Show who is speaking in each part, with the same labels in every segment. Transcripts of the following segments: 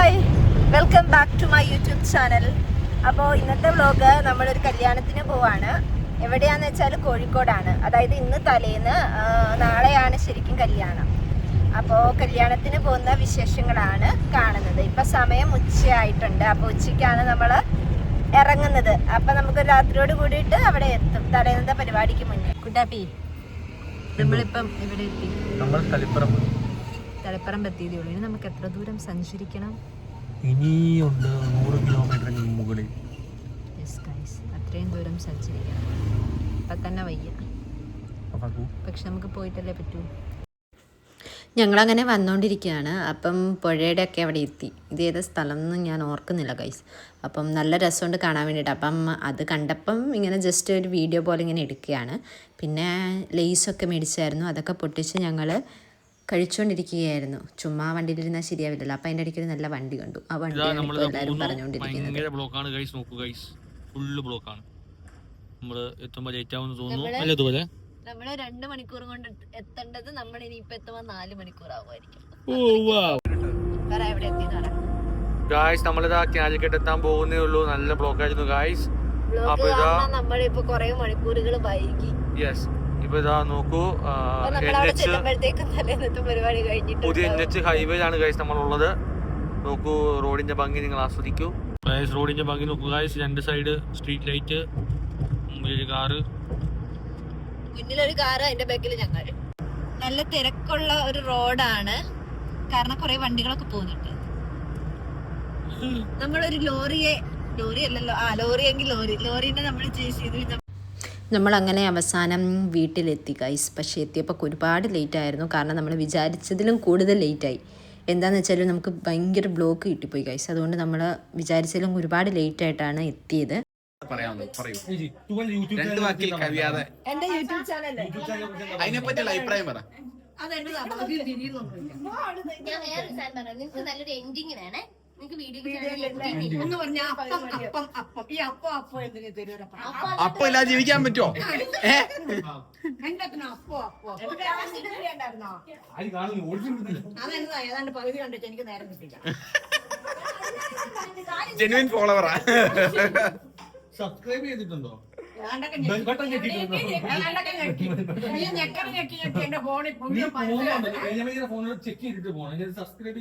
Speaker 1: Hi. Welcome back to my YouTube channel അപ്പോൾ ഇന്നത്തെ vlog നമ്മളൊരു കല്യാണത്തിന് പോവാണ്. എവിടെയാന്ന് വെച്ചാൽ കോഴിക്കോടാണ്. അതായത് ഇന്ന് തലേന്ന് നാളെയാണ് ശരിക്കും കല്യാണം. അപ്പോൾ കല്യാണത്തിന് പോകുന്ന വിശേഷങ്ങളാണ് കാണുന്നത്. ഇപ്പം സമയം ഉച്ചയായിട്ടുണ്ട്. അപ്പോൾ ഉച്ചയ്ക്കാണ് നമ്മൾ ഇറങ്ങുന്നത്. അപ്പം നമുക്ക് രാത്രിയോട് കൂടിയിട്ട് അവിടെ എത്തും. തലേന്നത്തെ പരിപാടിക്ക് മുന്നേ. കുട്ടാപ്പി നമ്മളിപ്പം ഇവിടെ എത്തി?
Speaker 2: നമ്മൾ
Speaker 1: തലപ്പറമ്പ് പറ്റിയതേ ഉള്ളൂ ഇനി നമുക്ക് എത്ര ദൂരം സഞ്ചരിക്കണം?
Speaker 2: ഇനിയുണ്ട് നൂറ് കിലോമീറ്റർ മുകളിൽ.
Speaker 1: അത്രയും ദൂരം സഞ്ചരിക്കണം. അപ്പൊ തന്നെ വയ്യ. പക്ഷെ നമുക്ക് പോയിട്ടല്ലേ പറ്റൂ? ഞങ്ങളങ്ങനെ വന്നുകൊണ്ടിരിക്കുകയാണ് അപ്പം പുഴയുടെ ഒക്കെ അവിടെ എത്തി. ഇത് ഏത് സ്ഥലം എന്ന് ഞാൻ ഓർക്കുന്നില്ല ഗൈസ് അപ്പം നല്ല രസമുണ്ട് കാണാൻ വേണ്ടിയിട്ട്. അപ്പം അത് കണ്ടപ്പം ഇങ്ങനെ ജസ്റ്റ് ഒരു വീഡിയോ പോലെ ഇങ്ങനെ എടുക്കുകയാണ്. പിന്നെ ലേസൊക്കെ മേടിച്ചായിരുന്നു. അതൊക്കെ പൊട്ടിച്ച് ഞങ്ങൾ കഴിച്ചുകൊണ്ടിരിക്കുകയായിരുന്നു ചുമ്മാ വണ്ടിയിലിരുന്നാൽ ശരിയാവില്ലല്ലോ. അപ്പം അതിന്റെ ഇടയ്ക്ക് ഒരു നല്ല വണ്ടി കണ്ടു. ആ വണ്ടി എല്ലാവരും പറഞ്ഞുകൊണ്ടിരിക്കുന്നത്
Speaker 2: ബ്ലോക്കാണ് ഗൈസ് നോക്കൂ ഗൈസ് ഫുള്ള് ബ്ലോക്കാണ്. നമ്മൾ എത്തുമ്പോ ലേറ്റ് ആവുമെന്ന് തോന്നുന്നു. അല്ലേ ഇതുപോലെ
Speaker 1: നമ്മൾ രണ്ട് മണിക്കൂർ കൊണ്ട് എത്തേണ്ടത് നമ്മൾ ഇനിയിപ്പോ എത്തുമ്പോൾ നാല് മണിക്കൂർ ആവുമായിരിക്കും
Speaker 2: ഗായ്സ് നമ്മളിതാ കാലിക്കറ്റ് എത്താൻ പോകുന്നേ ഉള്ളൂ. നല്ല ബ്ലോക്ക് ആയിരുന്നു ഗായ്സ് അപ്പൊ ഇതാ-
Speaker 1: നമ്മളിപ്പോ കൊറേ മണിക്കൂറുകൾ വൈകി.
Speaker 2: യെസ് ഇപ്പൊ ഇതാ നോക്കൂ പുതിയ എൻ എച്ച് ഹൈവേയിലാണ് ഗൈസ് നമ്മളുള്ളത്. നോക്കൂ റോഡിന്റെ ഭംഗി നിങ്ങൾ ആസ്വദിക്കൂ. ഗൈസ് റോഡിന്റെ ഭംഗി നോക്കൂ ഗൈസ് രണ്ട് സൈഡ് സ്ട്രീറ്റ് ലൈറ്റ് മുമ്പിലൊരു കാറ്.
Speaker 1: മുന്നിലൊരു കാറ് അതിന്റെ ബാക്കിൽ ഞങ്ങൾ. നല്ല തിരക്കുള്ള ഒരു റോഡാണ്. കാരണം കുറെ വണ്ടികളൊക്കെ പോകുന്നുണ്ട്. നമ്മളൊരു ലോറിയെ ലോറി അല്ലല്ലോ ആ ലോറി എങ്കിൽ ലോറി. ലോറിനെ നമ്മൾ ചേസ് ചെയ്ത് നമ്മൾ അങ്ങനെ അവസാനം വീട്ടിലെത്തി ഗൈസ് പക്ഷേ എത്തിയപ്പോൾ ഒരുപാട് ലേറ്റായിരുന്നു കാരണം നമ്മൾ വിചാരിച്ചതിലും കൂടുതൽ ലേറ്റായി എന്താണെന്ന് വെച്ചാൽ നമുക്ക് ഭയങ്കര ബ്ലോക്ക് കിട്ടിപ്പോയി ഗൈസ് അതുകൊണ്ട് നമ്മൾ വിചാരിച്ചതിലും ഒരുപാട് ലേറ്റ് ആയിട്ടാണ് എത്തിയത്.
Speaker 3: പറയാവുന്നത് പറയൂ. രണ്ട് വാക്കിൽ കവിയാതെ.
Speaker 1: എന്റെ യൂട്യൂബ് ചാനൽ
Speaker 3: അഭിപ്രായം പറ.
Speaker 4: ഞാൻ വേറൊരു സാധനം പറയാം നിങ്ങൾക്ക് നല്ലൊരു എൻഡിങ് വേണേ. നിങ്ങൾക്ക് വീഡിയോ.
Speaker 5: എന്ന് പറഞ്ഞാ അപ്പം അപ്പം അപ്പം ഈ അപ്പം അപ്പം എന്തിനു തരൂരപ്പം
Speaker 3: അപ്പൊ ഇല്ലാതെ ജീവിക്കാൻ പറ്റുമോ ഏ?
Speaker 5: എന്തൊക്കെ അപ്പോ അപ്പോ. അതെന്താ ഏതാണ്ട് പകുതി കണ്ടിട്ട് എനിക്ക് നേരം കിട്ടില്ല
Speaker 3: ജെനുവിൻ ഫോളോവറാ
Speaker 2: സബ്സ്ക്രൈബ് ചെയ്തിട്ടുണ്ടോ?
Speaker 5: ഫോണിൽ
Speaker 2: ചെക്ക് ചെയ്തിട്ട് പോകണം സബ്സ്ക്രൈബ്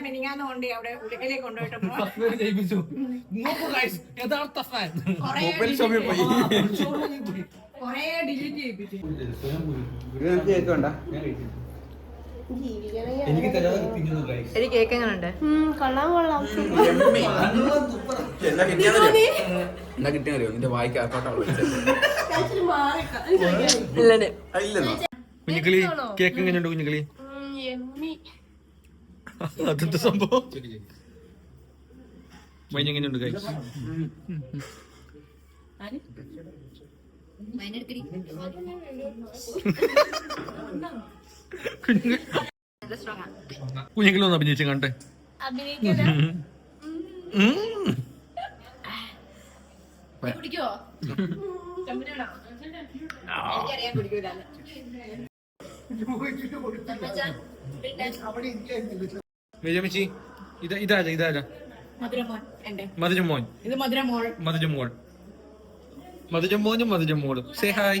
Speaker 5: മിനിങ്ങാന്ന് കൊണ്ട് അവിടെ ഉടുക്കലേക്ക് കൊണ്ടുപോയിട്ട്
Speaker 2: സബ്സ്ക്രൈബ് ചെയ്യിപ്പിച്ചു. ഗൈസ് യഥാർത്ഥ ഫാൻ
Speaker 5: കൊറേ
Speaker 3: മൊബൈൽ ഷോപ്പിൽ പോയി.
Speaker 5: കൊറേ ഡിലീറ്റ് ചെയ്യിപ്പിച്ചു.
Speaker 2: എനിക്ക്
Speaker 1: ഒരു കേക്ക് എങ്ങനെയുണ്ട്
Speaker 3: എന്താ കിട്ടിയാന്നറിയോ എന്താ അറിയോ? നിന്റെ വായിക്ക് ഇല്ലെന്നോ
Speaker 2: കുഞ്ഞുക്കിളി കേക്ക് എങ്ങനെയുണ്ട് കുഞ്ഞുക്കിളി? അതെന്ത് സംഭവം? മൈൻ എങ്ങനെയുണ്ട് ഗൈസ് കുഞ്ഞുക്കിളി ഒന്ന് അഭിനയിച്ചു കണ്ടേ. ഉം.
Speaker 1: എനിക്കറിയാൻ പിടിക്കൂല
Speaker 2: വിജയമിച്ചി ഇതാ ഇതാരാ ഇതാരാ?
Speaker 5: മധുരമോൻ മധുരമോൾ.
Speaker 2: മധുരമോൾ. മധുരമോനും മധുരമോളും. സേ ഹായ്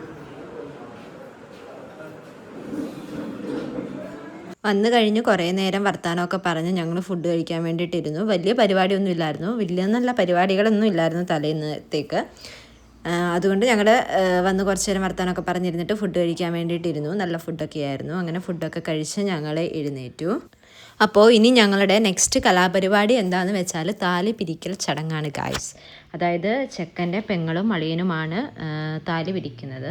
Speaker 1: വന്നു കഴിഞ്ഞ് കുറേ നേരം വർത്തമാനമൊക്കെ പറഞ്ഞ് ഞങ്ങൾ ഫുഡ് കഴിക്കാൻ വേണ്ടിയിട്ടിരുന്നു. വലിയ പരിപാടിയൊന്നും ഇല്ലായിരുന്നു. വലിയ നല്ല പരിപാടികളൊന്നും ഇല്ലായിരുന്നു തലേന്നത്തേക്ക്. അതുകൊണ്ട് ഞങ്ങൾ വന്ന് കുറച്ച് നേരം വർത്തമാനമൊക്കെ പറഞ്ഞിരുന്നിട്ട് ഫുഡ് കഴിക്കാൻ വേണ്ടിയിട്ടിരുന്നു. നല്ല ഫുഡൊക്കെ ആയിരുന്നു. അങ്ങനെ ഫുഡൊക്കെ കഴിച്ച് ഞങ്ങൾ എഴുന്നേറ്റു. അപ്പോൾ ഇനി ഞങ്ങളുടെ നെക്സ്റ്റ് കലാപരിപാടി എന്താണെന്ന് വെച്ചാൽ താലി പിരിക്കൽ ചടങ്ങാണ് ഗായ്സ് അതായത് ചെക്കന്റെ പെങ്ങളും അളിയനുമാണ് താലി പിരിക്കുന്നത്.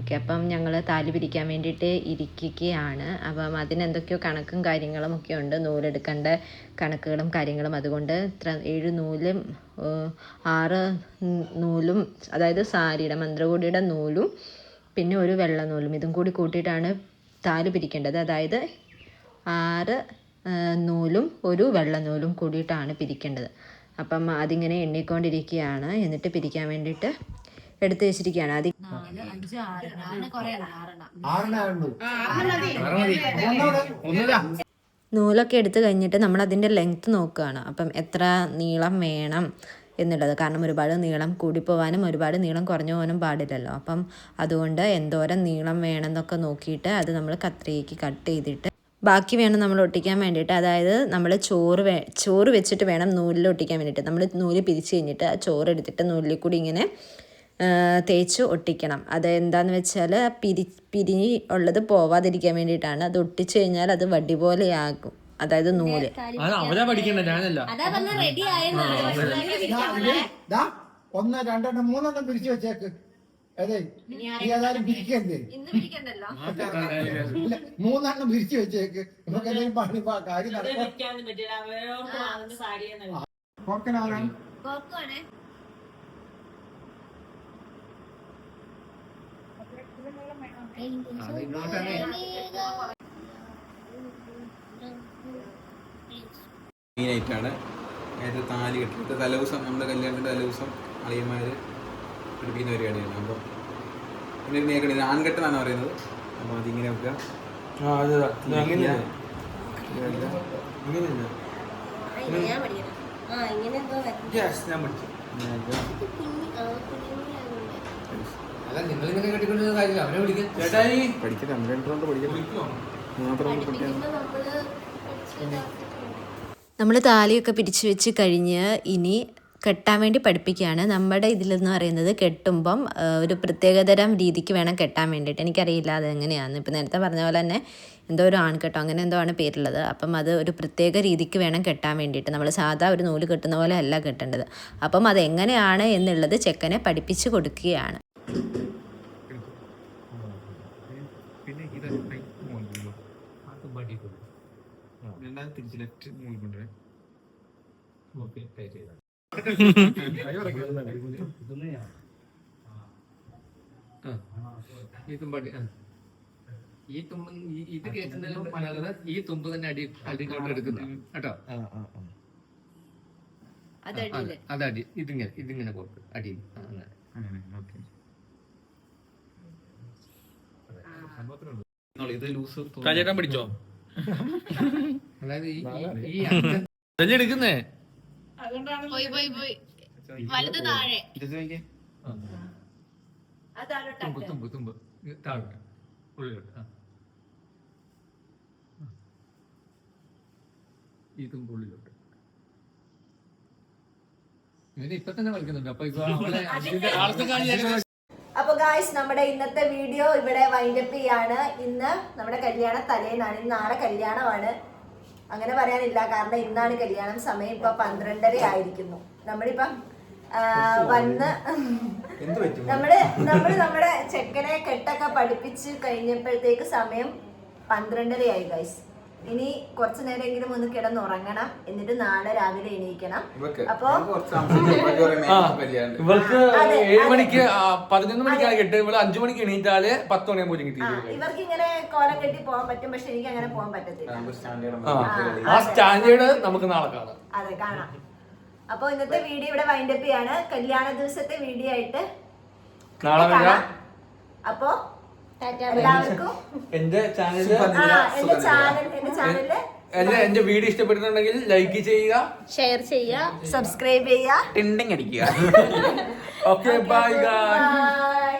Speaker 1: ഓക്കെ അപ്പം ഞങ്ങൾ താലി പിരിക്കാൻ വേണ്ടിയിട്ട് ഇരിക്കുകയാണ്. അപ്പം അതിനെന്തൊക്കെയോ കണക്കും കാര്യങ്ങളും ഒക്കെ ഉണ്ട്. നൂലെടുക്കേണ്ട കണക്കുകളും കാര്യങ്ങളും അതുകൊണ്ട് ഇത്ര ഏഴ് നൂലും ആറ് നൂലും അതായത് സാരിയുടെ മന്ത്രകൂടിയുടെ നൂലും പിന്നെ ഒരു വെള്ള നൂലും. ഇതും കൂടി കൂട്ടിയിട്ടാണ് താലി പിരിക്കേണ്ടത്. അതായത് ആറ് നൂലും ഒരു വെള്ള നൂലും കൂടിയിട്ടാണ് പിരിക്കേണ്ടത്. അപ്പം അതിങ്ങനെ എണ്ണിക്കൊണ്ടിരിക്കുകയാണ്. എന്നിട്ട് പിരിക്കാൻ വേണ്ടിയിട്ട് എടുത്തു വെച്ചിരിക്കുകയാണ്. അത് നൂലൊക്കെ എടുത്തു കഴിഞ്ഞിട്ട് നമ്മൾ അതിന്റെ ലെങ്ത്ത് നോക്കുകയാണ്. അപ്പം എത്ര നീളം വേണം എന്നുള്ളത്. കാരണം ഒരുപാട് നീളം കൂടിപ്പോവാനും ഒരുപാട് നീളം കുറഞ്ഞു പോകാനും പാടില്ലല്ലോ. അപ്പം അതുകൊണ്ട് എന്തോരം നീളം വേണമെന്നൊക്കെ നോക്കിയിട്ട് അത് നമ്മൾ കത്രികയ്ക്ക് കട്ട് ചെയ്തിട്ട് ബാക്കി വേണം നമ്മൾ ഒട്ടിക്കാൻ വേണ്ടിയിട്ട് അതായത് നമ്മൾ ചോറ് വേ ചോറ് വെച്ചിട്ട് വേണം നൂലിൽ ഒട്ടിക്കാൻ വേണ്ടിയിട്ട് നമ്മൾ നൂൽ പിരിച്ച് കഴിഞ്ഞിട്ട് ആ ചോറ് എടുത്തിട്ട് നൂലിൽ കൂടി ഇങ്ങനെ തേച്ച് ഒട്ടിക്കണം അത് എന്താണെന്ന് വെച്ചാൽ പിരി പിരി ഉള്ളത് പോവാതിരിക്കാൻ വേണ്ടിയിട്ടാണ് അത് ഒട്ടിച്ചു കഴിഞ്ഞാൽ അത് വടി പോലെയാകും അതായത് നൂൽ
Speaker 2: അത് അവരാ പഠിക്കണ്ട ഞാനല്ല
Speaker 4: അതാ പറഞ്ഞ റെഡി ആയെന്ന്
Speaker 6: ദാ ഒന്ന് രണ്ടെണ്ണം മൂന്നെണ്ണം പിരിച്ചു വെച്ചേക്ക് അതെ. നീ ഏതായാലും പിരിക്കണ്ടേ
Speaker 4: ഇന്ന് പിടിക്കണ്ടല്ലോ?
Speaker 6: ഇല്ല മൂന്നെണ്ണം പിരിച്ചു വെച്ചേക്ക്. നമുക്ക് എന്തെങ്കിലും പണി കാര്യം നടക്കാം.
Speaker 3: മെയിനായിട്ടാണ് നേരത്തെ താലി കെട്ടിട്ട് തലേദിവസം നമ്മുടെ കല്യാണത്തിന്റെ തലേദിവസം അളിയന്മാർ പിടിപ്പിക്കുന്ന പരിപാടിയാണ് അപ്പോൾ പിന്നെ ഒരു മേഖല ആൺകെട്ട് എന്നാണ് പറയുന്നത്. അപ്പോൾ അതിങ്ങനെ വെക്കുക.
Speaker 4: പഠിക്കണം.
Speaker 3: അല്ല നിങ്ങൾ ഇങ്ങനെ കെട്ടിക്കൊണ്ടിരുന്ന കാര്യമില്ല. അവനെ വിളിക്കുക
Speaker 2: ചേട്ടായി.
Speaker 3: പഠിക്കട്ടെ ഒന്ന് രണ്ട് റൗണ്ട് പഠിക്കണം മാത്രം
Speaker 4: നമ്മൾ
Speaker 1: നമ്മൾ താലിയൊക്കെ പിരിച്ചു വെച്ച് കഴിഞ്ഞ് ഇനി കെട്ടാൻ വേണ്ടി പഠിപ്പിക്കുകയാണ്. നമ്മുടെ ഇതിലെന്ന് പറയുന്നത് കെട്ടുമ്പം ഒരു പ്രത്യേകതരം രീതിക്ക് വേണം കെട്ടാൻ വേണ്ടിയിട്ട്. എനിക്കറിയില്ല അത് എങ്ങനെയാണെന്ന് ഇപ്പം നേരത്തെ പറഞ്ഞ പോലെ തന്നെ എന്തോ ഒരു ആൺകെട്ടോ അങ്ങനെ എന്തോ ആണ് പേരുള്ളത്. അപ്പം അത് ഒരു പ്രത്യേക രീതിക്ക് വേണം കെട്ടാൻ വേണ്ടിയിട്ട്. നമ്മൾ സാധാ ഒരു നൂൽ കെട്ടുന്ന പോലെ അല്ല കെട്ടേണ്ടത്. അപ്പം അത് എങ്ങനെയാണ് എന്നുള്ളത് ചെക്കനെ പഠിപ്പിച്ചു കൊടുക്കുകയാണ്.
Speaker 3: പിന്നെ ഇത് അത് ബഡി രണ്ടാമത് തിരിച്ച് ലെഫ്റ്റ് മൂവ് കൊണ്ടുവരാം ഓക്കെ ടൈറ്റ് ചെയ്താൽ
Speaker 7: ഈ തുമ്പടി ആ. ഈ തുമ്പ് ഇത് കേട്ടുന്നതിലും പലകത ഈ തുമ്പ് തന്നെ അടി അടിയിലോട്ട് എടുക്കുന്നു കേട്ടോ? അതടി ഇതിങ്ങനെ ഇതിങ്ങനെ കൊടുക്കും അടി.
Speaker 3: ഇത് ലൂസ്
Speaker 2: പിടിച്ചോ?
Speaker 7: അതായത് ഈ ഈ-
Speaker 4: പോയി പോയി പോയി. വലുത് താഴെ.
Speaker 7: തുമ്പ് തുമ്പ് തുമ്പ്. ഇത് താഴോട്ട്. ഉള്ളിലോട്ട്. ആ. ആ. ഈ തുമ്പ് ഉള്ളിലോട്ട്. ഇവന് ഇപ്പൊ തന്നെ കളിക്കുന്നുണ്ട്. അപ്പൊ ഇപ്പൊ
Speaker 1: അപ്പോൾ ഗായ്സ് നമ്മുടെ ഇന്നത്തെ വീഡിയോ ഇവിടെ വൈൻഡപ്പ് ചെയ്യാണ്. ഇന്ന് നമ്മുടെ കല്യാണ തലേന്നാണ്. ഇന്ന് നാളെ കല്യാണമാണ്. അങ്ങനെ പറയാനില്ല. കാരണം ഇന്നാണ് കല്യാണം സമയം ഇപ്പൊ പന്ത്രണ്ടര ആയിരിക്കുന്നു. നമ്മളിപ്പം വന്ന് നമ്മൾ നമ്മൾ നമ്മുടെ ചെക്കനെ കെട്ടൊക്കെ പഠിപ്പിച്ച് കഴിഞ്ഞപ്പോഴത്തേക്ക് സമയം പന്ത്രണ്ടരയായി ഗൈസ് ഇനി കുറച്ചു നേരമെങ്കിലും ഒന്ന് കിടന്നുറങ്ങണം. എന്നിട്ട് നാളെ രാവിലെ എണീക്കണം. അപ്പൊ.
Speaker 2: ഇവൾക്ക് ഏഴ് മണിക്ക് പതിനൊന്ന് മണിക്കാണ് കെട്ട് ഇവൾ അഞ്ചു മണിക്ക് എണീറ്റാൽ പത്ത് മണിയാകുമ്പോൾ
Speaker 1: ഇവർക്ക് ഇങ്ങനെ കോലം കെട്ടി പോകാൻ പറ്റും. പക്ഷെ എനിക്ക് അങ്ങനെ പോകാൻ പറ്റത്തില്ല.
Speaker 2: ആ. സ്റ്റാൻഡേർഡ് നമുക്ക് നാളെ കാണാം.
Speaker 1: അതെ കാണാം. അപ്പൊ ഇന്നത്തെ വീഡിയോ ഇവിടെ വൈൻഡപ്പ് ചെയ്യാണ്. കല്യാണ ദിവസത്തെ വീഡിയോ ആയിട്ട്
Speaker 2: നാളെ
Speaker 1: അപ്പൊ എല്ലാവർക്കും?
Speaker 2: എന്റെ ചാനലിൽ
Speaker 1: ആ എന്റെ ചാനൽ എന്റെ ചാനലിൽ
Speaker 2: എന്റെ എന്റെ വീഡിയോ ഇഷ്ടപ്പെടുന്നുണ്ടെങ്കിൽ ലൈക്ക് ചെയ്യുക.
Speaker 1: ഷെയർ ചെയ്യുക. സബ്സ്ക്രൈബ് ചെയ്യുക.
Speaker 3: ടിണ്ടിങ് അടിക്കുക.
Speaker 2: Okay bye
Speaker 1: bye